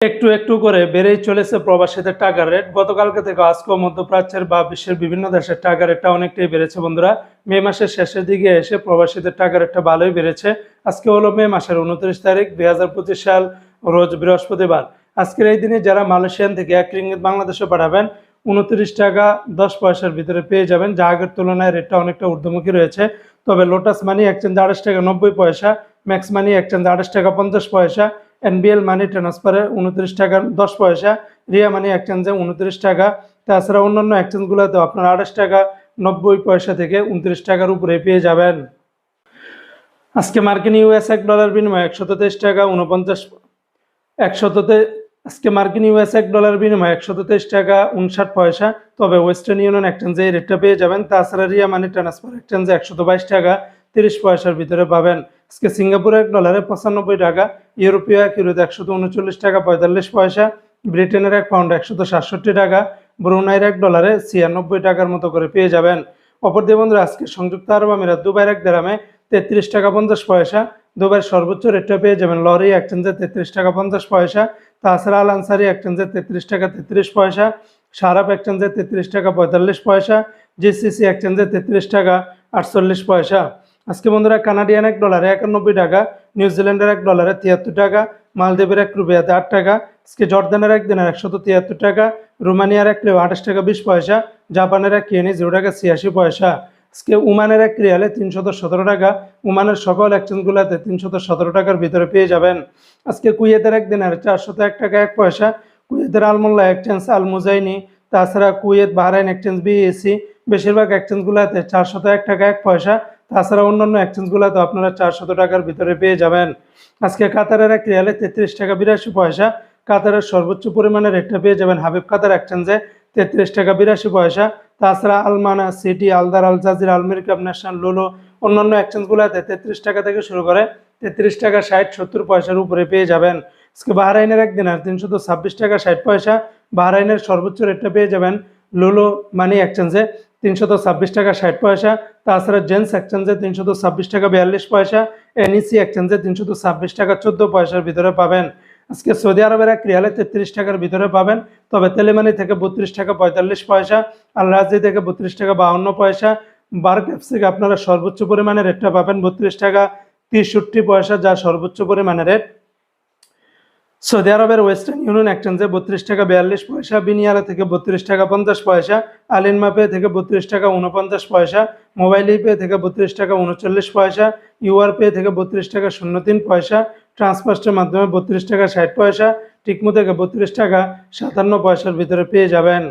একটু একটু করে বেড়েই চলেছে প্রবাসীদের টাকার রেট। গতকালকে থেকে আজকেও মধ্যপ্রাচ্যের বা বিশ্বের বিভিন্ন দেশের টাকার রেটটা অনেকটাই বেড়েছে বন্ধুরা। মে মাসের শেষের দিকে এসে প্রবাসীদের টাকার রেটটা ভালোই বেড়েছে। আজকে হলো মে মাসের উনত্রিশ তারিখ, দুই হাজার পঁচিশ সাল, রোজ বৃহস্পতিবার। আজকের এই দিনে যারা মালয়েশিয়ান থেকে এক রিঙ্গিত বাংলাদেশে পাঠাবেন, উনত্রিশ টাকা দশ পয়সার ভিতরে পেয়ে যাবেন, যা আগের তুলনায় রেটটা অনেকটা ঊর্ধ্বমুখী রয়েছে। তবে লোটাস মানি এক্সচেঞ্জ আড়াইশ টাকা নব্বই পয়সা ম্যাক্স মানি এক্সচেঞ্জ আড়াইশ টাকা পঞ্চাশ পয়সা এনবিএল মানি ট্রান্সফারে উনত্রিশ টাকা, দশ পয়সা, রিয়া মানি এক্সচেঞ্জে উনত্রিশ টাকা। তাছাড়া অন্যান্য এক্সচেঞ্জগুলোতে আপনার আঠাশ টাকা, নব্বই পয়সা থেকে উনত্রিশ টাকার উপরে পেয়ে যাবেন। আজকে মার্কিন ইউএস এক ডলার বিনিময়ে একশত তেইশ টাকা, উনপঞ্চাশ, একশততে, আজকে মার্কিন ইউএস এক ডলার বিনিময়ে একশত তেইশ টাকা, উনষাট পয়সা। তবে ওয়েস্টার্ন ইউনিয়ন এক্সচেঞ্জে এই রেটটা পেয়ে যাবেন। তাছাড়া রিয়া মানি ট্রান্সফার এক্সচেঞ্জে একশত বাইশ টাকা, তিরিশ পয়সার ভিতরে পাবেন। আজকে সিঙ্গাপুর এক ডলারে পঁচানব্বই টাকা, ইউরোপীয় এক ইউরোতে একশত উনচল্লিশ টাকা, পঁয়তাল্লিশ পয়সা, ব্রিটেনের এক পাউন্ড একশত সাতষট্টি টাকা, ব্রুনাইয়ের এক ডলারে ছিয়ানব্বই টাকার মতো করে পেয়ে যাবেন। অপরদিকে বন্ধুরা, আজকে সংযুক্ত আরব আমিরাত দুবাইয়ের এক দেরামে তেত্রিশ টাকা পঞ্চাশ পয়সা, দুবাইয়ের সর্বোচ্চ রেটটা পেয়ে যাবেন লরি এক্সচেঞ্জে তেত্রিশ টাকা পঞ্চাশ পয়সা, তাছাড়া আল আনসারি এক্সচেঞ্জে তেত্রিশ টাকা তেত্রিশ পয়সা সারাপ এক্সচেঞ্জে তেত্রিশ টাকা পঁয়তাল্লিশ পয়সা, জিসিসি এক্সচেঞ্জে তেত্রিশ টাকা আটচল্লিশ পয়সা। আজকে বন্ধুরা কানাডিয়ান এক ডলারে একানব্বই টাকা নিউজিল্যান্ডের এক ডলারে তিয়াত্তর টাকা, মালদ্বীপের এক রুপিয়াতে আট টাকা, আজকে জর্দানের এক দিনের একশত তিয়াত্তর টাকা, রোমানিয়ার এক রিও আঠাশ টাকা বিশ পয়সা, জাপানের এক কিয়েনি জিরো টাকা ছিয়াশি পয়সা। আজকে উমানের এক রিয়ালে তিনশত সতেরো টাকা উমানের সকল এক্সচেঞ্জগুলোতে তিনশত সতেরো টাকার ভিতরে পেয়ে যাবেন। আজকে কুয়েতের এক দিনের চারশত এক টাকা এক পয়সা, কুয়েতের আলমোল্লা এক্সচেঞ্জ আল মুজাইনি তাছাড়া কুয়েত বাহরাইন এক্সচেঞ্জ বিএসি, বেশিরভাগ এক্সচেঞ্জগুলোতে চারশত এক টাকা এক পয়সা তাছাড়া অন্যান্য এক্সচেঞ্জগুলোতে আপনারা চারশত টাকার ভিতরে পেয়ে যাবেন। আজকে কাতারের এক রিয়ালে তেত্রিশ টাকা বিরাশি পয়সা। কাতারের সর্বোচ্চ পরিমাণের রেটটা পেয়ে যাবেন হাবিব কাতার এক্সচেঞ্জে তেত্রিশ টাকা বিরাশি পয়সা। তাছাড়া Almana, City, Aldar, Al Jazeera আলমির কাপ ন্যাশনাল লোলো অন্যান্য এক্সচেঞ্জগুলোতে তেত্রিশ টাকা থেকে শুরু করে তেত্রিশ টাকা ষাট, সত্তর পয়সার উপরে পেয়ে যাবেন। আজকে বাহরাইনের এক দিনার তিনশত ছাব্বিশ টাকা ষাট পয়সা। বাহরাইনের সর্বোচ্চ রেটটা পেয়ে যাবেন লুলো মানি এক্সচেঞ্জে তিনশত ছাব্বিশ টাকা ষাট পয়সা। তাছাড়া জেন্স এক্সচেঞ্জে তিনশত ছাব্বিশ টাকা বিয়াল্লিশ পয়সা। এনইসি এক্সচেঞ্জে তিনশত ছাব্বিশ টাকা চোদ্দ পয়সার ভিতরে পাবেন। আজকে সৌদি আরবের এক রিয়ালে তেত্রিশ টাকার ভিতরে পাবেন। তবে তেলেমানি থেকে বত্রিশ টাকা পঁয়তাল্লিশ পয়সা আল রাজি থেকে বত্রিশ টাকা বাহান্ন পয়সা। বার্ক অ্যাপস থেকে আপনারা সর্বোচ্চ পরিমাণে রেটটা পাবেন বত্রিশ টাকা তেষট্টি পয়সা, যা সর্বোচ্চ পরিমাণে রেট সৌদি আরবের ওয়েস্টার্ন ইউনিয়ন এক্সচেঞ্জে বত্রিশ টাকা বিয়াল্লিশ পয়সা, বিনিয়ারা থেকে বত্রিশ টাকা পঞ্চাশ পয়সা আলিনমা পে থেকে বত্রিশ টাকা উনপঞ্চাশ পয়সা, মোবাইল পে থেকে বত্রিশ টাকা উনচল্লিশ পয়সা, ইউআর পে থেকে বত্রিশ টাকা শূন্য তিন পয়সা ট্রান্সফার্সের মাধ্যমে বত্রিশ টাকা ষাট পয়সা, টিকমো থেকে বত্রিশ টাকা সাতান্ন পয়সার ভিতরে পেয়ে যাবেন।